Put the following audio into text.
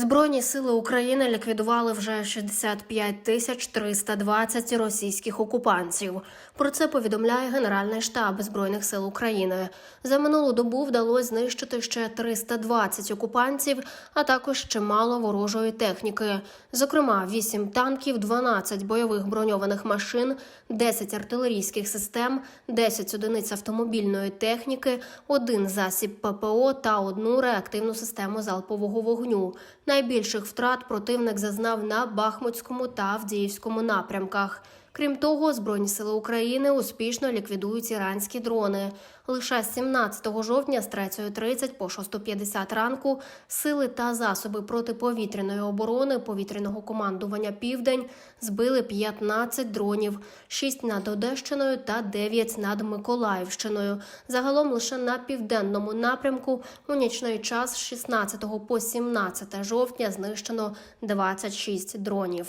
Збройні сили України ліквідували вже 65 тисяч 320 російських окупантів. Про це повідомляє Генеральний штаб Збройних сил України. За минулу добу вдалося знищити ще 320 окупантів, а також чимало ворожої техніки. Зокрема, 8 танків, 12 бойових броньованих машин, 10 артилерійських систем, 10 одиниць автомобільної техніки, один засіб ППО та одну реактивну систему залпового вогню. Найбільших втрат противник зазнав на Бахмутському та Авдіївському напрямках. Крім того, Збройні сили України успішно ліквідують іранські дрони. Лише з 17 жовтня з 3.30 по 6.50 ранку сили та засоби протиповітряної оборони повітряного командування Південь збили 15 дронів, 6 над Одещиною та 9 над Миколаївщиною. Загалом лише на південному напрямку у нічний час з 16 по 17 жовтня знищено 26 дронів.